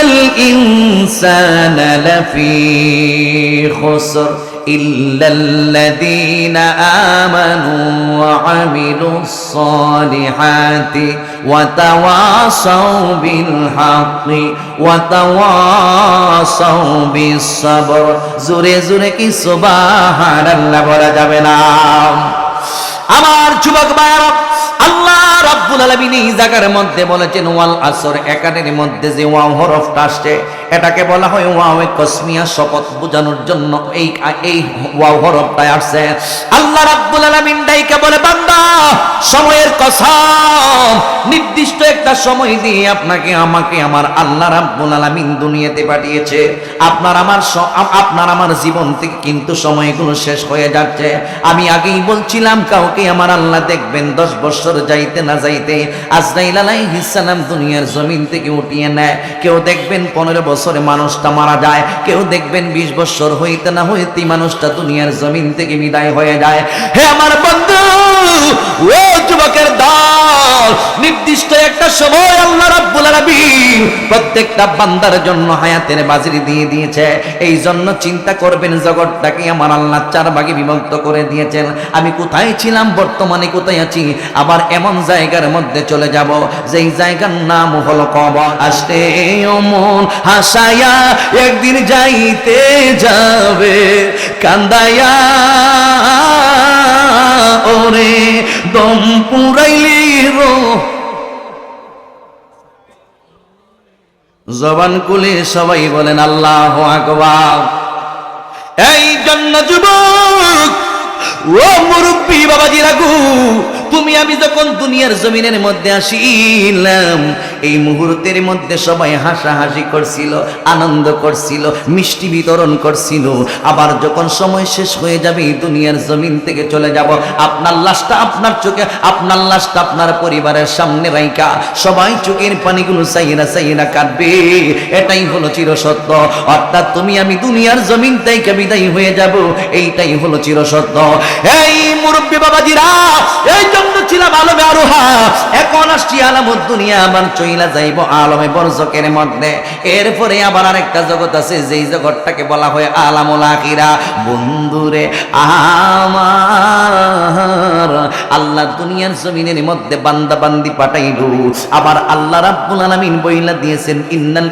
الإنسان لفي خسر إلا الذين آمنوا وعملوا الصالحات وتواصوا بالحق وتواصوا بالصبر زوري زوري কি সুবহানাল্লাহ বলা যাবে না আমার যুবক ভাইরা আল্লাহ রাব্বুল মধ্যে বলেছেন, ওয়াল আসর একাডের মধ্যে যে ওয়াও হরফটা আসছে, এটাকে বলা হয় ওয়াও কসমিয়া শপথ বোঝানোর জন্য এই এই ওয়াও হরফটা আসছে। আল্লাহ রাব্বুল আলামিন ডাইকে বলে, বান্দা, সময়ের কসম। নির্দিষ্ট একটা সময় দিয়ে আপনাকে, আমাকে আমার আল্লাহ রাব্বুল আলামিন দুনিয়াতে পাঠিয়েছে। আপনার আমার আপনার আমার জীবন থেকে কিন্তু সময়গুলো শেষ হয়ে যাচ্ছে। আমি আগেই বলছিলাম, কাউকে আমার আল্লাহ দেখবেন দশ বছর যাইতে না যাইতে আজরাইল আলাইহিস সালাম দুনিয়ার জমিন থেকে উঠিয়ে নেয়। কেউ দেখবেন পনেরো বছরে মানুষটা মারা যায়, কেউ দেখবেন বিশ বছর হইতে না হইতে মানুষটা দুনিয়ার জমিন থেকে বিদায় হয়ে যায়। হে আমার বন্ধু ও যুবকের দল, নির্দিষ্ট একটা সময় আল্লাহ রাব্বুল আলামিন প্রত্যেকটা বান্দার জন্য হায়াতের বাজির দিয়ে দিয়েছে। এই জন্য চিন্তা করবেন, জগৎটাকে আমার আল্লাহ চার ভাগে বিভক্ত করে দিয়েছেন। আমি কোথায় ছিলাম, বর্তমানে কোথায় আছি? আবার এমন জায়গার মধ্যে চলে যাব, যেই জায়গার নাম হলো কবর। আসতে মন হাসায়া একদিন যাইতে যাবে, কান্দায়া ওরে দম পুরাইলি রো। জবান কুলে সবাই বলেন, আল্লাহ আকবার। এই জন্য যুবক ও মুরব্বী বাবাজি রাগু তুমি, আমি যখন দুনিয়ার জমিনের মধ্যে আসিলাম, এই মুহূর্তের মধ্যে সবাই হাসাহাসি করছিল, আনন্দ করছিল, মিষ্টি বিতরণ করছিল। আবার যখন সময় শেষ হয়ে যাবে দুনিয়ার জমিন থেকে চলে যাব। আপনার লাশটা আপনার চোখে, আপনার লাশটা আপনার পরিবারের সামনে রাইকা সবাই চোখের পানিগুলো চাইরা চাইরা কাটবে। এটাই হলো চিরসত্য। অর্থাৎ তুমি, আমি দুনিয়ার জমিন থেকে বিদায় হয়ে যাব। এইটাই হলো চিরসত্য। এই মুরব্বী বাবাজিরা, এই জন্য ছিলাম আলমে আরোহা এখন আসছি আলামত দুনিয়া চইলা যাইব আলমে মধ্যে। এরপরে আবার আরেকটা জগৎ আছে, যেই জগৎটাকে বলা হয় আলামুল বন্ধুরে, আমার আল্লাহ দুনিয়ার জমিনের মধ্যে বান্দা বান্দি আবার আল্লাহ রাব্বুল বইলা দিয়েছেন, ইন্নাল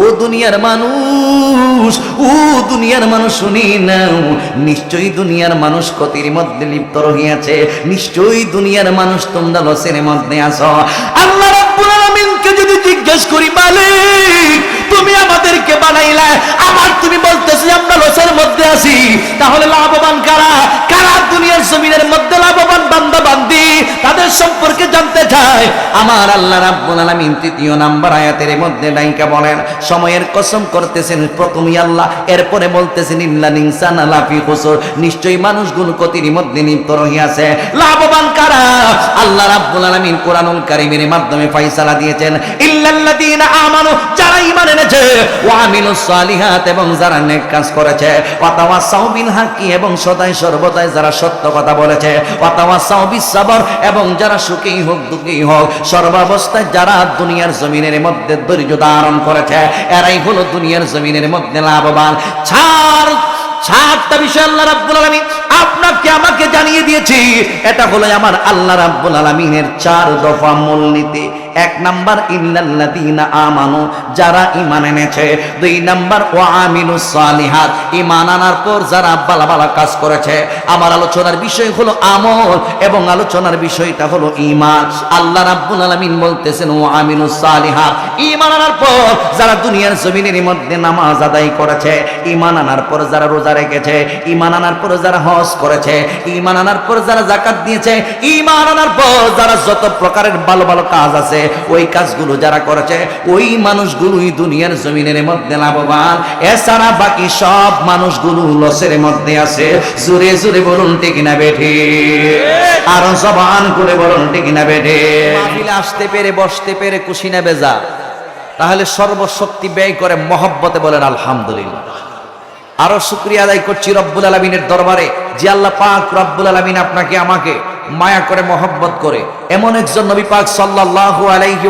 ও দুনিয়ার মানুষ, ও দুনিয়ার মানুষ শুনি নাও। নিশ্চয়ই দুনিয়ার মানুষ ক্ষতির মধ্যে লিপ্ত রহিয়াছে। নিশ্চয়ই দুনিয়ার মানুষ তোমরা লসের মধ্যে আস আল্লাহ রাব্বুল যদি জিজ্ঞেস করি, মালিক, তুমি আমাদেরকে আবার তুমি বলতেছি আমরা মধ্যে আছি, তাহলে লাভবান কারা? কারা দুনিয়ার জমিনের মধ্যে লাভবান বান্দা বান্দি? তাদের সম্পর্কে জানতে চায় আমার আল্লাহ রাব্বুল আলামিন তৃতীয় নাম্বার আয়াতের মধ্যে বলেন, সময়ের কসম করতেছেন প্রথমই আল্লাহ, এরপরে বলতেছেন ইল্লাল ইনসানা লাফি খুসুর। নিশ্চয়ই মধ্যে লিপ্ত রহিয়াছে। লাভবান কারা? আল্লাহ রাব্বুল আলামিন কোরআনুল কারীমের মাধ্যমে ফয়সালা দিয়েছেন, ইল্লাল্লাযীনা আমানু যারা ঈমান এনেছে, ওয়া আমিলুস সালিহাত এবং যারা নেক কাজ করেছে ওয়া তাওয়াসাউ বিল হাক্কি এবং সদাই সর্বদাই যারা সত্য কথা বলেছে ওয়া তাওয়াসাউ বিস সাবর এবং যারা সুখী হোক দুঃখী হোক, সর্বাবস্থায় যারা দুনিয়ার জমিনের মধ্যে ধৈর্য ধারণ করেছে, এরাই হলো দুনিয়ার জমিনের মধ্যে লাভবান। ছাড় সাতটা বিষয় আল্লাহ রাব্বুল আলামিন, আপনাকে আমাকে জানিয়ে দিয়েছি, এটা হলো আমার আল্লাহ রাব্বুল আলামিনের চার দফা মূলনীতি। এক নাম্বার, ইল্লাল্লাযীনা আমানু যারা ঈমান এনেছে। দুই নাম্বার, ওয়া আমিলুস সালিহাত ঈমান আনার পর যারা ভালো ভালো কাজ করেছে। আমার আলোচনার বিষয় হলো আমল, এবং আলোচনার বিষয়টা হলো ঈমান। আল্লাহ রাব্বুল আলামিন বলতেছেন, ওয়া আমিলুস সালিহাত ঈমান আনার পর যারা দুনিয়ার জমিনের মধ্যে নামাজ আদায় করেছে, ঈমান আনার পর যারা রোজা রেখেছে, ঈমান আনার পর যারা হজ করেছে, ঈমান আনার পর যারা জাকাত দিয়েছে, ঈমান আনার পর যারা যত প্রকারের ভালো ভালো কাজ আছে ওই কাজগুলো যারা করেছে, ওই মানুষগুলোই দুনিয়ার জমিনের মধ্যে লাভবান। এছাড়া বাকি সব মানুষগুলো লসের মধ্যে আছে। জোরে জোরে বলুন, ঠিক না বেঠে? আরও জবান করে বলুন, ঠিক না বেঠে? আসতে পেরে, বসতে পেরে খুশি না বেজা? তাহলে সর্বশক্তি ব্যয় করে মহব্বতে বলেন, আলহামদুলিল্লাহ। আরও শুক্রিয়া আদায় করছি রব্বুল আলমিনের দরবারে, যে আল্লাহ পাক রব্বুল আলমিন আপনাকে, আমাকে মায়া করে, মহব্বত করে। এমন একজন নবী পাক সাল্লাল্লাহু আলাইহি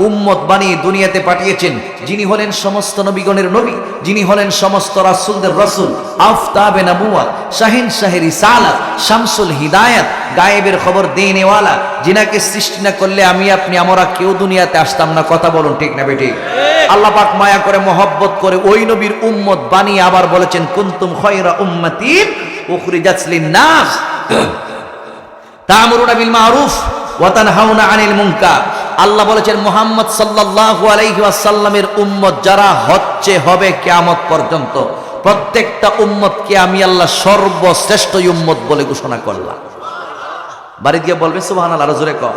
উম্মত বানিয়ে দুনিয়াতে পাঠিয়েছেন, যিনি হলেন সমস্ত নবীগণের নবী, যিনি হলেন সমস্ত রাসূলদের রাসূল। আফতাবে নবুয়াত শাহিন শাহেরি সালাত শামসুল হিদায়াত, গায়েবের খবর দেনেওয়ালা, যিনাকে সৃষ্টি না করলে আমি, আপনি, আমরা কেউ দুনিয়াতে আসতাম না। কথা বলুন, ঠিক না বেটি? আল্লাহ পাক মায়া করে, মহব্বত করে ওই নবীর উম্মত বানিয়ে আবার বলেছেন, কুন্তুম খয়রা উম্মাতিন উখরিজাত লিন-নাস। তা'মুরুনা বিল মারুফ ওয়া তানহাউনা আনিল মুনকার। আল্লাহ বলেছেন, মুহাম্মদ সাল্লাল্লাহু আলাইহি ওয়াসাল্লামের উম্মত যারা হচ্ছে হবে কিয়ামত পর্যন্ত, প্রত্যেকটা উম্মতকে আমি আল্লাহ সর্বশ্রেষ্ঠ উম্মত বলে ঘোষণা করলাম। বাড়ি গিয়ে বলবে, সুবহানাল্লাহ, আরও জোরে কর।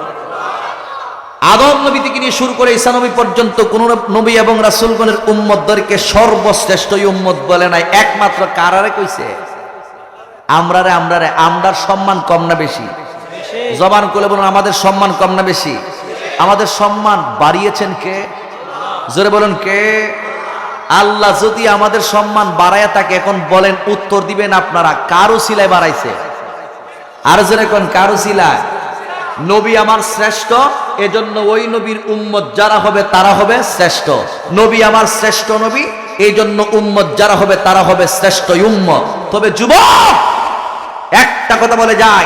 আদম নবী থেকে নিয়ে শুরু করে ঈসা পর্যন্ত কোন নবী এবং রাসূলগণের উম্মতদেরকে সর্বশ্রেষ্ঠ উম্মত বলে নাই। একমাত্র কারারে কইছে, আমরারে আমরারে, আমরার সম্মান কম না বেশি। জবান করে বলুন, আমাদের সম্মান কম না বেশি? আমাদের সম্মান বাড়িয়েছেন কে? জোরে বলুন, কে? আল্লাহ যদি আমাদের সম্মান বাড়ায় থাকে এখন বলেন, উত্তর দিবেন আপনারা। কারও সিলায় বাড়াইছে? আর জোরে কোন, কারও সিলায় নবী আমার শ্রেষ্ঠ, এজন্য ওই নবীর উম্মত যারা হবে, তারা হবে শ্রেষ্ঠ। নবী আমার শ্রেষ্ঠ নবী এই জন্য উম্মত যারা হবে, তারা হবে শ্রেষ্ঠ উম্মত। তবে যুবক, একটা কথা বলে যায়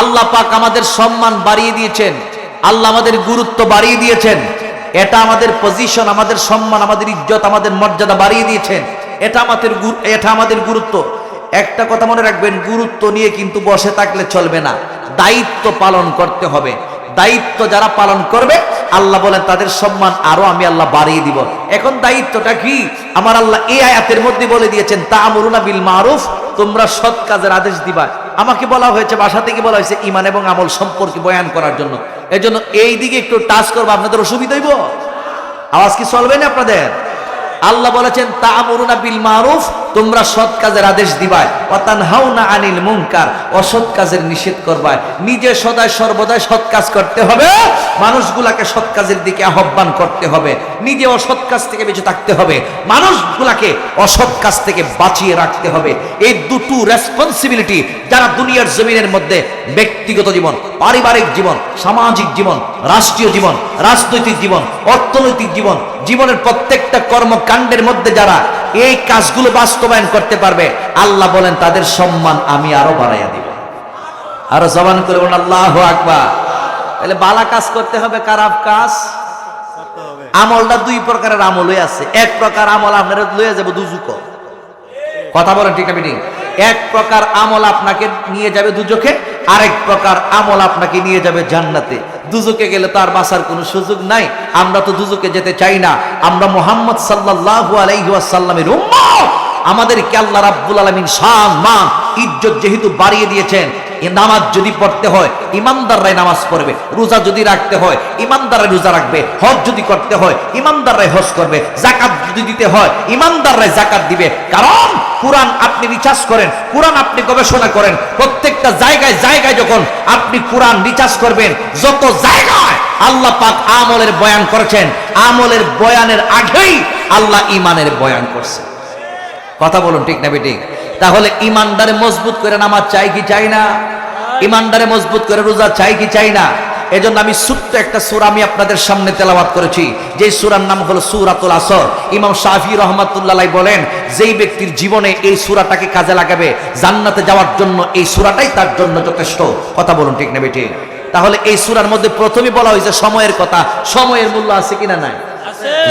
আল্লাহ পাক আমাদের সম্মান বাড়িয়ে দিয়েছেন। আল্লাহ আমাদের গুরুত্ব বাড়িয়ে দিয়েছেন। এটা আমাদের পজিশন আমাদের সম্মান, আমাদের ইজ্জত, আমাদের মর্যাদা বাড়িয়ে দিয়েছেন। এটা আমাদের এটা আমাদের গুরুত্ব। একটা কথা মনে রাখবেন, গুরুত্ব নিয়ে কিন্তু বসে থাকলে চলবে না। দায়িত্ব পালন করতে হবে। দায়িত্ব যারা পালন করবে, আল্লাহ বলেন তাদের সম্মান আরও আমি আল্লাহ বাড়িয়ে দিব। এখন দায়িত্বটা কি? আমার আল্লাহ এই আয়াতের মধ্যে বলে দিয়েছেন তা আমরুনা বিল মারুফ তোমরা সৎ কাজের আদেশ দিবা। আমাকে বলা হয়েছে, বাসা থেকে বলা হয়েছে ইমান এবং আমল সম্পর্কে বয়ান করার জন্য। এই জন্য এই দিকে একটু টাচ করব, আপনাদের অসুবিধা আওয়াজ কি চলবে না আপনাদের? আল্লাহ বলেছেন তা বিল মারুফ তোমরা সৎ কাজের আদেশ দিবাই অতান হাউনা আনিল মুনকার অসৎ কাজের নিষেধ করবায়। নিজে সদায় সর্বদাই সৎ কাজ করতে হবে, মানুষগুলাকে সৎ কাজের দিকে আহ্বান করতে হবে। নিজে অসৎ কাজ থেকে বেঁচে থাকতে হবে, মানুষগুলাকে অসৎ কাজ থেকে বাঁচিয়ে রাখতে হবে। এই দুটো রেসপন্সিবিলিটি যারা দুনিয়ার জমিনের মধ্যে ব্যক্তিগত জীবন, পারিবারিক জীবন, সামাজিক জীবন, রাষ্ট্রীয় জীবন, রাজনৈতিক জীবন, অর্থনৈতিক জীবন জীবনের প্রত্যেকটা কর্মকাণ্ডের মধ্যে যারা এই কাজগুলো বাস্তবায়ন করতে পারবে, আল্লাহ বলেন, তাদের সম্মান আমি আরও বাড়াইয়া দিব। আরও জবান করে বলেন, আল্লাহ আকবার। তাহলে বালা কাজ করতে হবে, খারাপ কাজ? আমলটা দুই প্রকারের আমলই আছে। এক প্রকার আমল আপনার লয়ে যাব দুজুক। কথা বলেন ঠিক আমি এক প্রকার আমল আপনাকে নিয়ে যাবে দুজকে আরেক প্রকার আমল আপনাকে নিয়ে যাবে জান্নাতে। দুজকে গেলে তার বাসার কোনো সুযোগ নাই। আমরা তো দুজকে যেতে চাই না। আমরা মোহাম্মদ সাল্লাল্লাহু আলাইসাল্লামের উম্ম আমাদেরকে আল্লাহ রাব্বুল আলমিন শান মান ইজ্জত যেহেতু বাড়িয়ে দিয়েছেন নামাজ যদি পড়তে হয়, ইমানদাররাই নামাজ পড়বে, রোজা যদি রাখতে হয়, ইমানদাররাই রোজা রাখবে, হজ যদি করতে হয়, ইমানদাররাই হজ করবে জাকাত যদি দিতে হয়, ইমানদাররাই জাকাত দিবে। কারণ কোরআন আপনি রিচার্জ করেন, কোরআন আপনি গবেষণা করেন, প্রত্যেকটা জায়গায় জায়গায় যখন আপনি কোরআন রিচার্জ করবেন, যত জায়গায় আল্লাহ পাক আমলের বয়ান করেছেন, আমলের বয়ানের আগেই আল্লাহ ইমানের বয়ান করছে। কথা বলুন ঠিক না বেঠিক? তাহলে ইমানদারে মজবুত করে নামাজ চাই কি চাই না? ইমানদারে মজবুত করে রোজা চাই কি চাই না? এজন্য আমি ছোট্ট একটা সুরা আমি আপনাদের সামনে তেলাওয়াত করেছি। যে সুরার নাম হলো সুরাতুল আসর। ইমাম শাফি রহমাতুল্লাহ বলেন যেই ব্যক্তির জীবনে এই সুরাটাকে কাজে লাগাবে জান্নাতে যাওয়ার জন্য এই সুরাটাই তার জন্য যথেষ্ট। কথা বলুন ঠিক না বেটি তাহলে এই সুরার মধ্যে প্রথমে বলা হয়েছে সময়ের কথা। সময়ের মূল্য আছে কিনা নাই?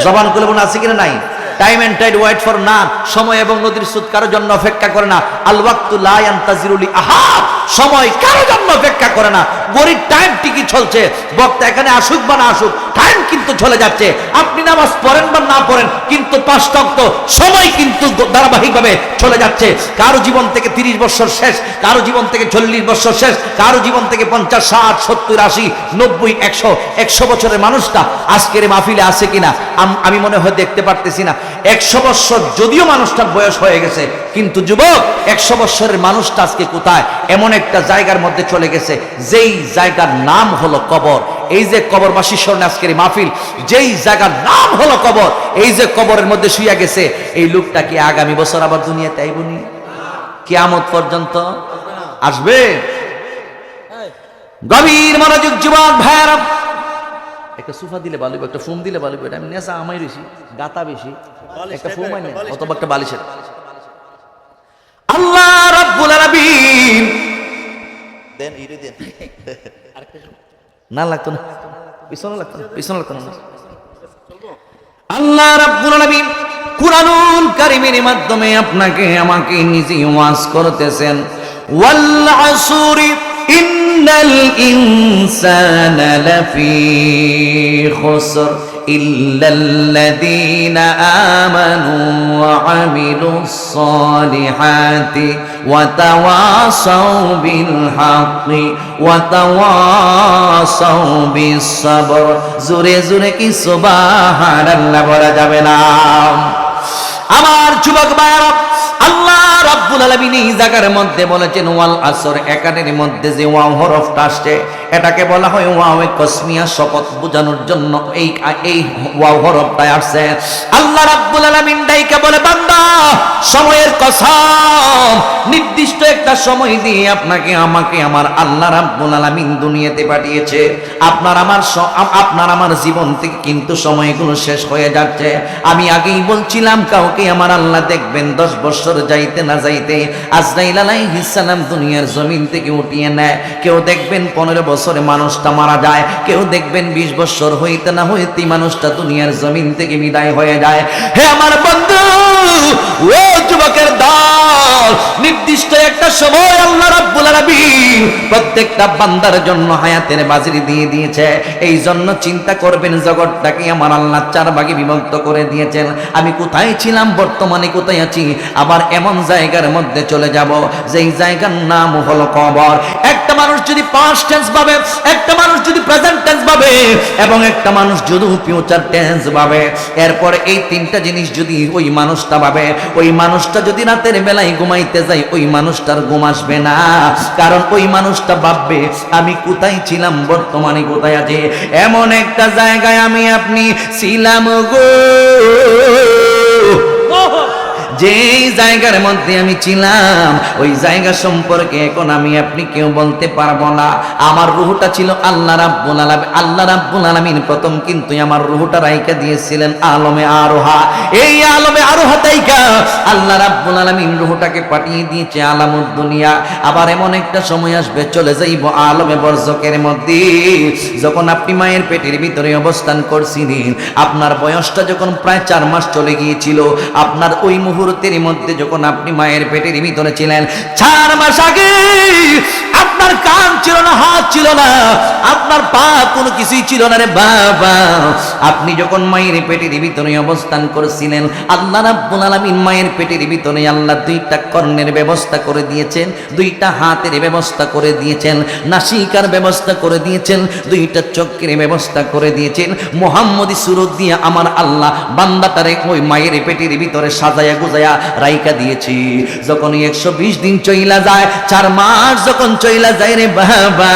জবান করে বলুন আছে কিনা নাই? Time and tide wait for না। সময় এবং নদীর সুদ কারোর জন্য অপেক্ষা করে না। আল ওয়াক্তু লা ইয়ান্তাজিরুলি আহাদ সময় কারোর জন্য অপেক্ষা করে না। গরিব টাইম ঠিকই চলছে। বক্তা এখানে আসুক বা না আসুক টাইম কিন্তু চলে যাচ্ছে। আপনি নামাজ পড়েন বা না পড়েন, কিন্তু পাঁচটা অক্ত সময় কিন্তু ধারাবাহিকভাবে চলে যাচ্ছে। কারও জীবন থেকে তিরিশ বছর শেষ, কারও জীবন থেকে চল্লিশ বছর শেষ, কারও জীবন থেকে পঞ্চাশ, ষাট, সত্তর, আশি, নব্বই, একশো একশো বছরের মানুষটা আজকের মাহফিলে আছে কিনা? আমি মনে হয় দেখতে পারতেছি না। একশো বছর যদিও মানুষটার বয়স হয়ে গেছে কিন্তু যুবক একশো বছরের মানুষটা আজকে কোথায়? এমন একটা জায়গার মধ্যে চলে গেছে যেই জায়গার নাম হলো কবর। এই যে কবরবাসী স্মরণে আজকের মাহফিল যেই জায়গার নাম হলো কবর এই যে কবরের মধ্যে শুয়ে গেছে এই লোকটা কি আগামী বছর আবার দুনিয়াতে আইবনি কিয়ামত পর্যন্ত আসবে? গভীর মনোযোগ যুবক ভাইয়ারা একটা সুফা দিলে ভালো হইবো, একটা ফোম দিলে ভালো হইবো। এটা আমি নেশা আমাই বেশি গাতা বেশি একটা ফোম আইনে অথবা একটা বালিশের। আল্লাহ রাব্বুল আলামিন। দেন ইরে দেন। না লাগতো না পিছনে লাগতো না পিছনে লাগতো না। আল্লাহ রাব্বুল আলামিন কুরআনুল কারীমের মাধ্যমে আপনাকে আমাকে নিজে ওয়াজ করতেছেন। ওয়াল আসরি ইন্নাল ইনসানা লাফি খুসর إلا الذين آمنوا وعملوا الصالحات وتواصوا بالحق وتواصوا بالصبر জোরে জোরে কি সুবহানাল্লাহ বলা যাবে না আমার যুবক ভাইরা আল্লাহ রাব্বুল আলামিন এই মধ্যে বলেছেন ওয়াল আসর একাডের মধ্যে যে ওয়াও হরফটা আসছে এটাকে বলা হয় ওয়াও কসমিয়া শপথ বোঝানোর জন্য এই এই ওয়াও হরফটা আসছে। আল্লাহ রাব্বুল আলামিন ডাইকা বলে, বান্দা, সময়ের কসম, নির্দিষ্ট একটা সময় দিয়ে আপনাকে, আমাকে, আমার আল্লাহ রাব্বুল আলামিন দুনিয়াতে পাঠিয়েছে। আপনার আমার আপনার আমার জীবন থেকে কিন্তু সময়গুলো শেষ হয়ে যাচ্ছে। আমি আগেই বলছিলাম, কাউকে আমার আল্লাহ দেখবেন দশ বছর যাইতে না যাইতে। আজরাইল আলাইহিস সালাম দুনিয়ার জমিন থেকে উঠিয়ে নেয়। কেউ দেখবেন পনেরো বছরে মানুষটা মারা যায়, কেউ দেখবেন বিশ বছর হইতে না হইতে মানুষটা দুনিয়ার জমিন থেকে বিদায় হয়ে যায়। হে আমার বন্ধু! ও যুবকের দল। নির্দিষ্ট একটা সময় আল্লাহ রাব্বুল আলামিন প্রত্যেকটা বান্দার জন্য হায়াতের দিয়ে দিয়েছে। এই জন্য চিন্তা করবেন, জগৎটাকে আমার আল্লাহ চার ভাগে বিভক্ত করে দিয়েছেন। আমি কোথায় ছিলাম, বর্তমানে কোথায় আছি? আবার এমন জায়গার মধ্যে চলে যাব, যেই জায়গার নাম হলো কবর। একটা মানুষ যদি পাস্ট টেন্স পাবে একটা মানুষ যদি প্রেজেন্ট টেন্স পাবে এবং একটা মানুষ যদি ফিউচার টেন্স পাবে এরপরে এই তিনটা জিনিস যদি ওই মানুষটা পাবে ওই মানুষটা যদি রাতের বেলায় ঘুমাইতে যাই ওই মানুষটার ঘুম আসবে না। কারণ ওই মানুষটা ভাববে, আমি কোথায় ছিলাম বর্তমানে, কোথায় আছে? এমন একটা জায়গায় আমি আপনি ছিলাম গো। যেই জায়গার মধ্যে আমি ছিলাম, ওই জায়গা সম্পর্কে এখন আমি আপনি কেউ বলতে পারব না। আমার রুহটা ছিল আল্লাহ রাব্বুল আলামিন, আল্লাহ রাব্বুল আলামিন প্রথম কিন্তু আমার রুহটা রাইকা দিয়েছিলেন আলমে আরোহা। এই আলমে আরোহা তাইকা আল্লাহ রাব্বুল আলামিন রুহটাকে পাঠিয়ে দিয়েছে আলামুদ দুনিয়া আবার এমন একটা সময় আসবে, চলে যাইব আলমে বর্জকের মধ্যে। যখন আপনি মায়ের পেটের ভিতরে অবস্থান করছিলেন, আপনার বয়সটা যখন প্রায় চার মাস চলে গিয়েছিল, আপনার ওই মুহূর্তের মধ্যে যখন আপনি মায়ের পেটের ভিতরে ছিলেন চার মাস আগে আপনার কান ছিল আপনার পা কোনো কিছুই ছিল না রে বাবা। আপনি যখন মায়ের পেটের ভিতরে অবস্থান করেছিলেন, আল্লাহ রাব্বুল আলামিন মায়ের পেটের ভিতরে আল্লাহ দুইটা কর্ণের ব্যবস্থা করে দিয়েছেন, দুইটা হাতের ব্যবস্থা করে দিয়েছেন, নাসিকার ব্যবস্থা করে দিয়েছেন, দুইটা চক্রের ব্যবস্থা করে দিয়েছেন। মোহাম্মদী সুরত দিয়ে আমার আল্লাহ বান্দাটারে ওই মায়ের পেটের ভিতরে সাজায়া গুজায়া রাইকা দিয়েছি। যখন একশো বিশ দিন চইলা যায়, চার মাস যখন চইলা যায় রে বাবা,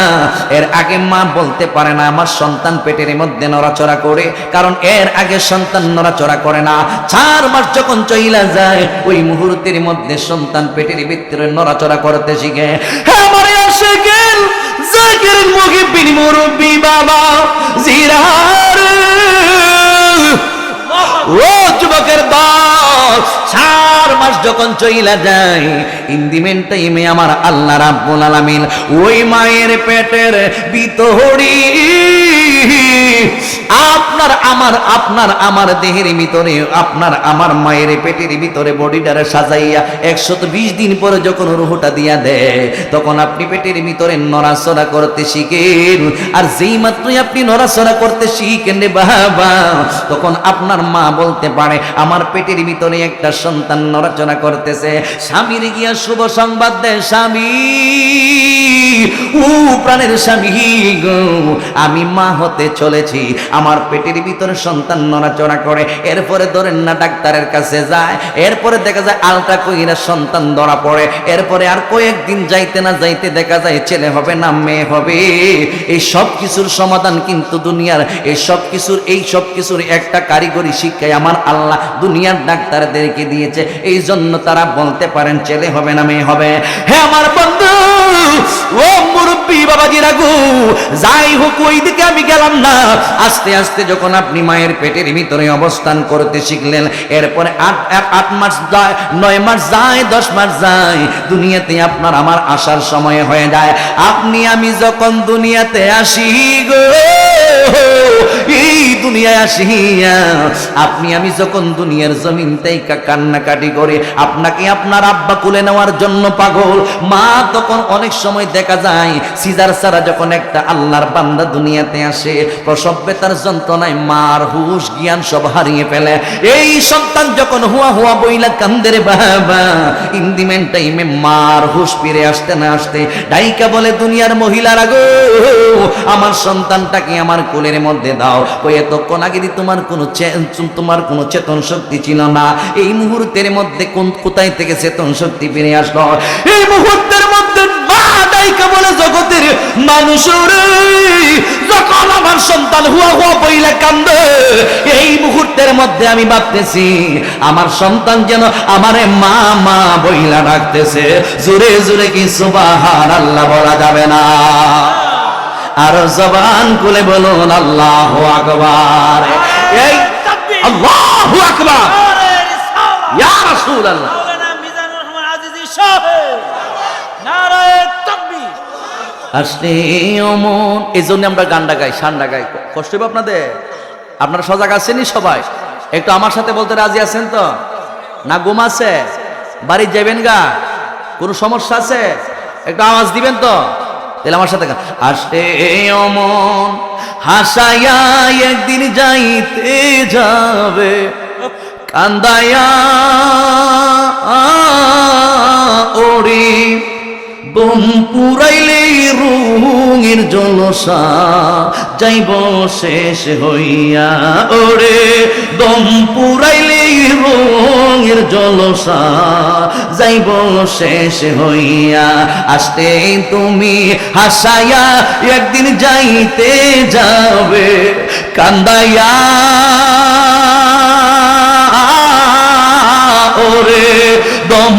এর আগে মা বলতে পারে না, আমার সন্তান পেটের মধ্যে নড়াচড়া করে, কারণ এর আগে সন্তান নড়াচড়া করে না। চার মাস যখন চইলা যায়, ওই মুহূর্তের মধ্যে সন্তান পেটের ভিতরে নড়াচড়া করতে শিখে। আমার আসে গেল জাকির মুখে বিনি মুরব্বি বাবা, জিরার, ও যুবকের দল চার মাস যখন চইলা যায় ইন্দিমেন টাইমে আমার আল্লাহ রাব্বুল আলামিন ওই মায়ের পেটের বিতহরি আপনার আমার আপনার আমার দেহের ভিতরে, আপনার আমার মায়ের পেটের ভিতরে বডিটারে সাজাইয়া একশত বিশ দিন পরে যখন রুহটা দিয়া দেয়, তখন আপনি পেটের ভিতরে নড়াচড়া করতে শিখেন। আর যেই মাত্রই আপনি নড়াচড়া করতে শিখেন রে বাবা, তখন আপনার মা বলতে পারে, আমার পেটের ভিতরে একটা সন্তান নড়াচড়া করতেছে। স্বামীর গিয়া শুভ সংবাদ দেয় স্বামী। ও প্রাণের স্বামী আমি মা হতে চলেছি। আমার পেটের ভিতরে সন্তান নড়াচড়া করে, এরপরে ধরেন না ডাক্তারের কাছে যায়, এরপরে দেখা যায় আলটা কইরা সন্তান ধরা পড়ে, এরপরে আর কয়েকদিন যাইতে না যাইতে দেখা যায় ছেলে হবে না মেয়ে হবে। এই সব কিছুর সমাধান কিন্তু দুনিয়ার, এই সব কিছুর, এই সব কিছুর একটা কারিগরি শিক্ষায় আমার আল্লাহ দুনিয়ার ডাক্তারদেরকে দিয়েছে। এই জন্য তারা বলতে পারেন ছেলে হবে না মেয়ে হবে। হ্যাঁ আমার বন্ধু ও মুরব্বী যাই হোক ওই দিকে আমি গেলাম না। আস্তে আস্তে যখন আপনি মায়ের পেটের ভিতরে অবস্থান করতে শিখলেন, এরপরে আট আট মাস যায়, নয় মাস যায়, দশ মাস যায়, দুনিয়াতে আপনার আমার আসার সময় হয়ে যায়। আপনি, আমি যখন দুনিয়াতে আসি গো এই দুনিয়ায় আসিয়া আপনি, আমি যখন দুনিয়ার জমিন থেকে কান্নাকাটি করে আপনাকে আপনার আব্বা কুলে নেওয়ার জন্য পাগল, মা তখন অনেক সময় দেখা যায়, সিজার সারা যখন একটা আল্লাহর বান্দা দুনিয়াতে আসে যন্ত্রণায় মার, হুশ, জ্ঞান সব হারিয়ে ফেলে। এই সন্তান যখন হুয়া হুয়া বইলা কান্দে রে বাবা ইন্দিমেন টাইমে মার, হুশ ফিরে আসতে না আসতে, ডাইকা বলে, দুনিয়ার মহিলারা গো, আমার সন্তানটাকে আমার কোলের মধ্যে দাও। ওই এতক্ষণ আগে তোমার কোনো তোমার কোনো চেতন শক্তি ছিল না, এই মুহূর্তের মধ্যে কোন কোথায় থেকে চেতন শক্তি ফিরে আসলো? এই মুহূর্তের মধ্যে জগতের মানুষ রে যখন আমার সন্তান হুয়া হুয়া বইলে কান্দে, এই মুহূর্তের মধ্যে আমি ভাবতেছি, আমার সন্তান যেন আমারে মা মা বইলা ডাকতেছে। জোরে জোরে কি সুবাহান আল্লাহ বলা যাবে না? আর জবান খুলে বলুন আল্লাহ আকবার। এই আল্লাহ আকবার। রিসালা! আসলে অমন এই জন্য আমরা গানটা গাই সান্ডা গাই। কষ্ট হবে আপনাদের? আপনারা সজাগ আছেনই সবাই? একটু আমার সাথে বলতে রাজি আছেন তো? না ঘুম আছে? বাড়ি যাবেন গা? কোনো সমস্যা আছে? একটু আওয়াজ দিবেন তো? তাহলে আমার সাথে গান। আসলে অমন হাসাইয়া একদিন যাইতে যাবে, কান্দায়া ওরে, বোম পুরাইলে রুঙের জলসা যাইব শেষ হইয়া ওরে দম পুরাইলে রঙের জলসা যাইব শেষ হইয়া। আসতে তুমি হাসাইয়া একদিন যাইতে যাবে, কান্দাইয়া। ওরে দম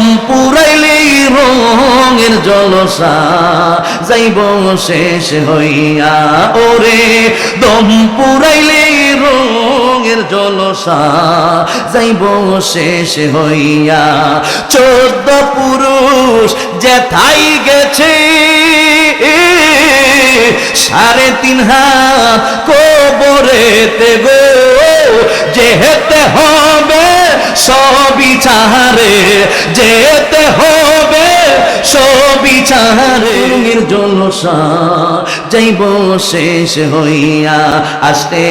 রঙের জলসা যাইব শেষ হইয়া। ওরে দম রঙের জলসা যাইব শেষ হইয়া। চোদ্দ পুরুষ যেথাই গেছে, সাড়ে তিন হাত কবরেতে গো। যেতে হবে সবিচারে যেতে হবে সবিচারে রঙের জলসা যাইব শেষ হইয়া। আসতে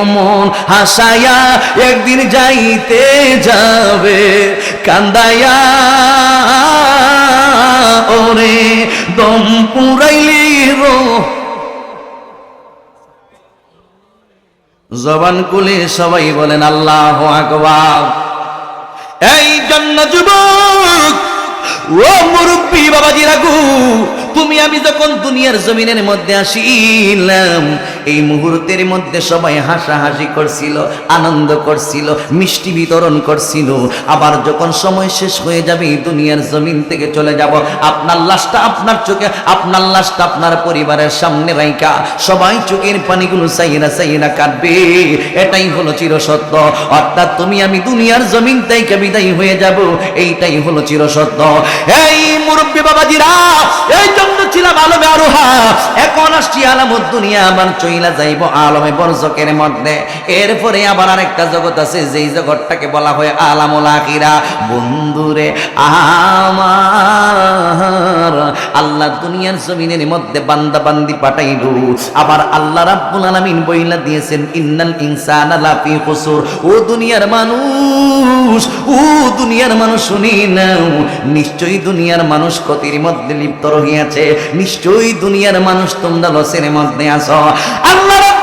অমন হাসাইয়া একদিন যাইতে যাবে কান্দাইয়া ওরে দম পুরাইলি রো। জবান কুলে সবাই বলেন, আল্লাহ আকবার। এই জন্য যুবক ও মুরব্বী বাবাজি রাগু তুমি, আমি যখন দুনিয়ার জমিনের মধ্যে আসিলাম, এই মুহূর্তের মধ্যে সবাই হাসাহাসি করছিল, আনন্দ করছিল, মিষ্টি বিতরণ করছিল। আবার যখন সময় শেষ হয়ে যাবে দুনিয়ার জমিন থেকে চলে যাব। আপনার লাশটা আপনার চোখে, আপনার লাশটা আপনার পরিবারের সামনে রাইকা সবাই চোখের পানিগুলো চাইনা চাইনা কাটবে। এটাই হলো চিরসত্য। অর্থাৎ তুমি, আমি দুনিয়ার জমিন থেকে বিদায় হয়ে যাব। এইটাই হলো চিরসত্য। এই মুরব্বী বাবাজিরা, এই ছিলাম আলমে আরোহা এখন আসছি আলামত দুনিয়া চইলা যাইব আলমে মধ্যে। এরপরে আবার আরেকটা জগৎ আছে, যেই জগৎটাকে বলা হয় আলামুল আখিরা। বন্ধুরে, আমার আল্লাহ দুনিয়ার জমিনের মধ্যে বান্দা বান্দি পাঠাইল। আবার আল্লাহ রাব্বুল আলামিন বইলা দিয়েছেন, ইন্নাল ইনসানা লাফি ও দুনিয়ার মানুষ ও, দুনিয়ার মানুষ শুনি নাও। নিশ্চয়ই দুনিয়ার মানুষ ক্ষতির মধ্যে লিপ্ত রহিয়াছে। নিশ্চয়ই দুনিয়ার মানুষ তোমরা লসের মধ্যে আস আল্লাহ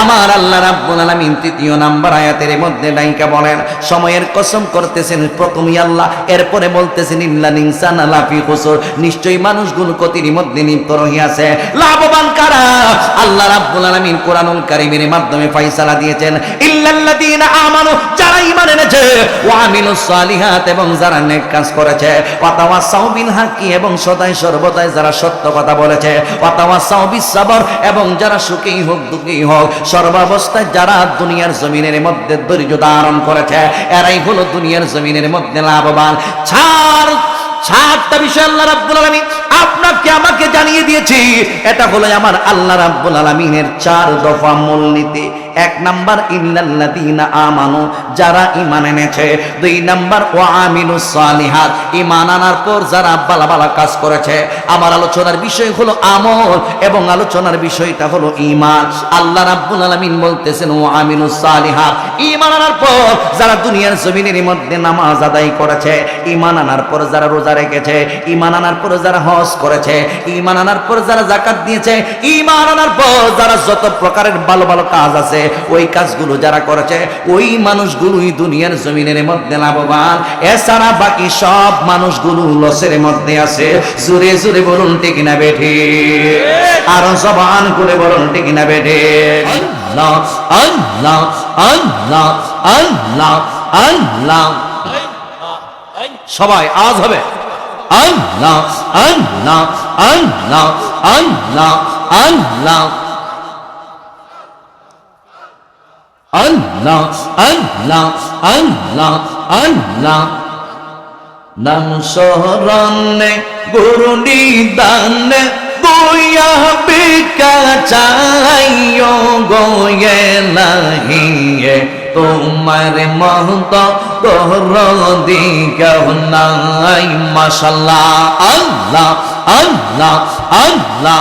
আমরা আল্লাহ রাব্বুল আলামিন তৃতীয় নাম্বার আয়াতের মধ্যে নাইকা বলেন, সময়ের কসম করতেছেন প্রথমই আল্লাহ, এরপরে বলতেছেন ইল্লাল ইনসানা লাফি খুসুর। নিশ্চয়ই মানুষগুলো ক্ষতির মধ্যে লিপ্ত রহিয়াছে। লাভবান কারা? আল্লাহ রাব্বুল আলামিন কোরআনুল কারীমের মাধ্যমে ফয়সালা দিয়েছেন, ইল্লাল্লাযীনা আমানু যারা ঈমান এনেছে, ওয়া আমিলুস সালিহাত এবং যারা নেক কাজ করেছে ওয়া তাওয়াসাউ বিল হাক্কি এবং সদাই সর্বদাই যারা সত্য কথা বলেছে ওয়া তাওয়াসাউ বিস সাবর এবং যারা সুখী হোক দুঃখী হোক, সর্বাবস্থায় যারা দুনিয়ার জমিনের মধ্যে ধৈর্য ধারণ করেছে, এরাই হলো দুনিয়ার জমিনের মধ্যে লাভবান। ছাড় সাতটা বিষয় আল্লাহ রাব্বুল আলামিন। আপনাকে আমাকে জানিয়ে দিয়েছি, এটা হলো আমার আল্লাহ রাব্বুল আলামিনের চার দফা মূলনীতি। এক নাম্বার ইল্লাল্লাযীনা আমানু যারা ঈমান এনেছে। দুই নাম্বার, ওয়া আমিলুস সালিহাত ঈমান আনার পর যারা ভালো ভালো কাজ করেছে। আমার আলোচনার বিষয় হলো আমল, এবং আলোচনার বিষয়টা হলো ঈমান। আল্লাহ রাব্বুল আলামিন বলতেছেন, ওয়া আমিলুস সালিহাত ঈমান আনার পর যারা দুনিয়ার জমিনের মধ্যে নামাজ আদায় করেছে, ঈমান আনার পর যারা রোজা রেখেছে, ঈমান আনার পর যারা হজ করেছে, ঈমান আনার পর যারা জাকাত দিয়েছে, ঈমান আনার পর যারা যত প্রকারের ভালো ভালো কাজ আছে ওই কাজগুলো যারা করেছে, ওই মানুষগুলোই দুনিয়ার জমিনের মধ্যে লাভবান। এছাড়া বাকি সব মানুষগুলো লসের মধ্যে আছে। জোরে জোরে বলুন, ঠিক না বেঠে? আরও জবান করে বলুন, ঠিক না বেঠে? সবাই আজ হবে। আল্লাহ আল্লাহ আল্লাহ আল্লাহ আল্লাহ। আল্লাহ আল্লাহ আল্লাহ আল্লাহ। নাম শহরণে গুরু নিদানে বইয়া বিকা চাইও গোয়ে নাহিয়ে। তোমার মহত তোর দিকেও নাই আল্লাহ আল্লাহ আল্লাহ আল্লাহ।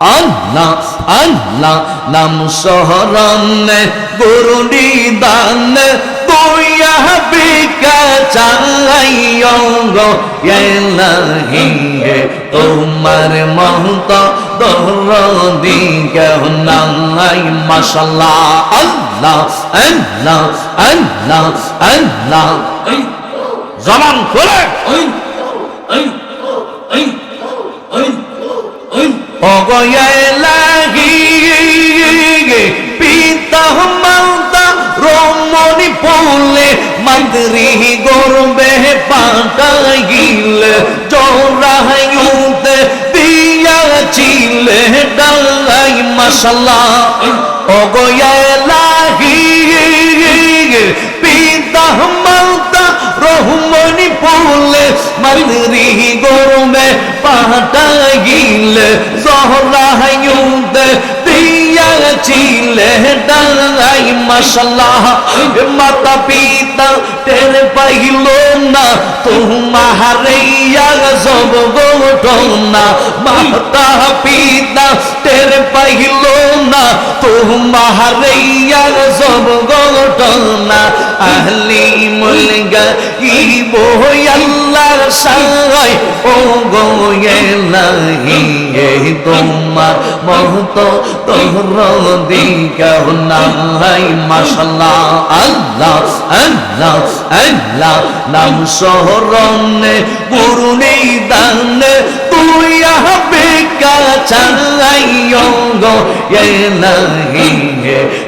আল্লাহ আল্লাহ, নাম সহরণ গুরুনি দান তুইয়া বিকা চালাইয়ঙ্গ এলাহি হে তোমার মহত দরদি গহনাই মাশাল্লাহ, আল্লাহ আল্লাহ আল্লাহ আল্লাহ। জবান খোলে। ওই ওই ওই ওই অগয়ালাগি পিতা মাতা রমণি পলে মন্ত্রী গর্বে পাটাইলে জোরাইউতে দিয়াছিলে ডালাই মশলা অগয়ালাগি পিতা মাতা রহমনি পলে মন্ত্রী গর্বে পাটাইলে জহরাইউতে দিয়াছিলে ডালাই মশাল্লাহ। মাতা পিতা তেরে পাইল না তোমাহারেয়া সব গোটনা মাতা পিতা তেরে পাইল না তোমাহারেয়া সব গোটনা আহলি কি বই আল্লাহর সারাই ও গোয়ে নাহি এ তোমার মহত তোর দিকেও নাই মাশাল্লাহ আল্লাহ আল্লাহ আল্লাহ নাম শহরণে পুরুণেই দানে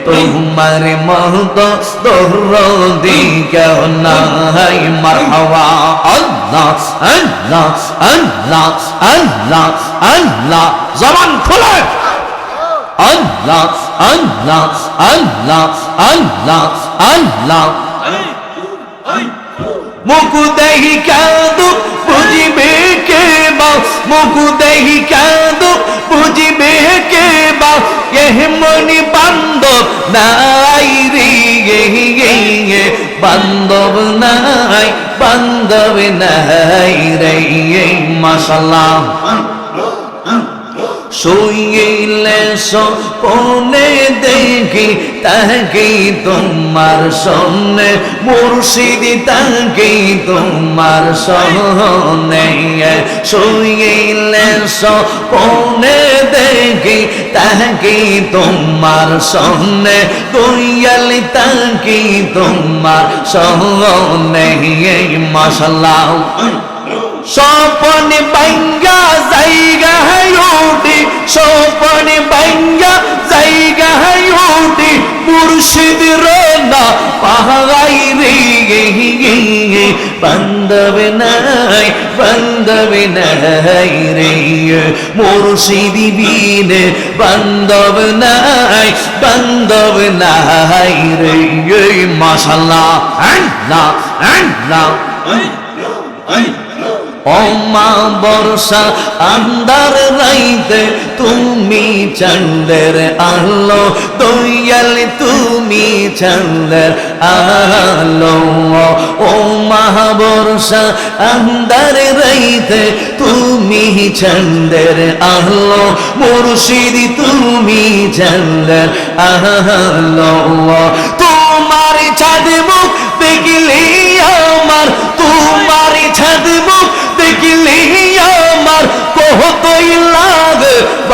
তোমার মহত জবান খোলে। আল্লাহ আল্লাহ আল্লাহ বুঝিবে কে বা মুখু দেহি কাঁদ বুঝিবে কে বা এহ মনি বান্ধব নাই রে বান্ধব নাই বান্ধব নাই রে মাশাল্লাহ শুইলে সপনে দেখে তাকে তোমার সামনে মুর্শিদি তাকে তোমার সামনে শুইলে সপনে দেখি তাকে তোমার সামনে দয়ালি তাকে তোমার সামনে মশাল্লাহ। স্বপন বাইঙ্গা জায়গা উঠি স্বপন বাইঙ্গা জায়গা উঠি মুর্শিদ রোনা পাহাই রে বান্ধব নাই বান্ধব নাই রে, মুর্শিদি বিন বান্ধব নাই বান্ধব নাই রে মাশাল্লাহ না না। ওমা বর্ষা আন্দার রাইতে তুমি চন্দের আলো, দয়াল তুমি চন্দের আলো। ও মহাবর্ষা আন্দার রাইতে তুমি চন্দের আলো, মুর্শিদি তুমি চন্দের আলো। তোমার চাঁদ মুখ দেখলি আমার, তোমার ছাদ মুখ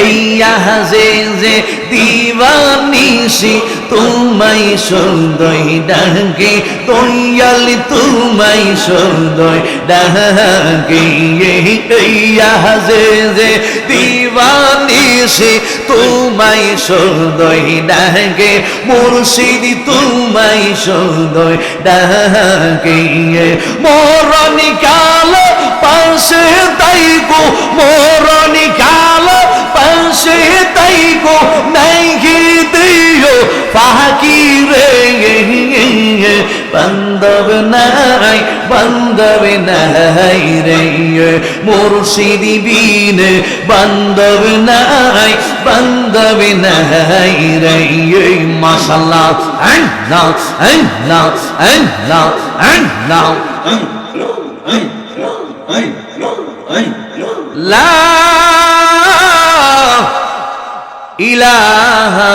এই আহাজে যে দিবানিসি তোমাই সুন্দর ডাকে, দয়াল তোমাই সুন্দর ডাকে। এই আহাজে যে দিবানিসি তোমাই সুন্দর ডাকে, মুর্শিদি তোমাই সুন্দর ডাকে। মরণি কাল পাশে তাই গো মরণি ফাকিরে বান্ধব নাই বান্ধব নাই রে মুর্শিদি বিন বান্ধব নাই বান্ধব নাই রে মাশাল্লাহ and now and now and now and now লা ইলাহা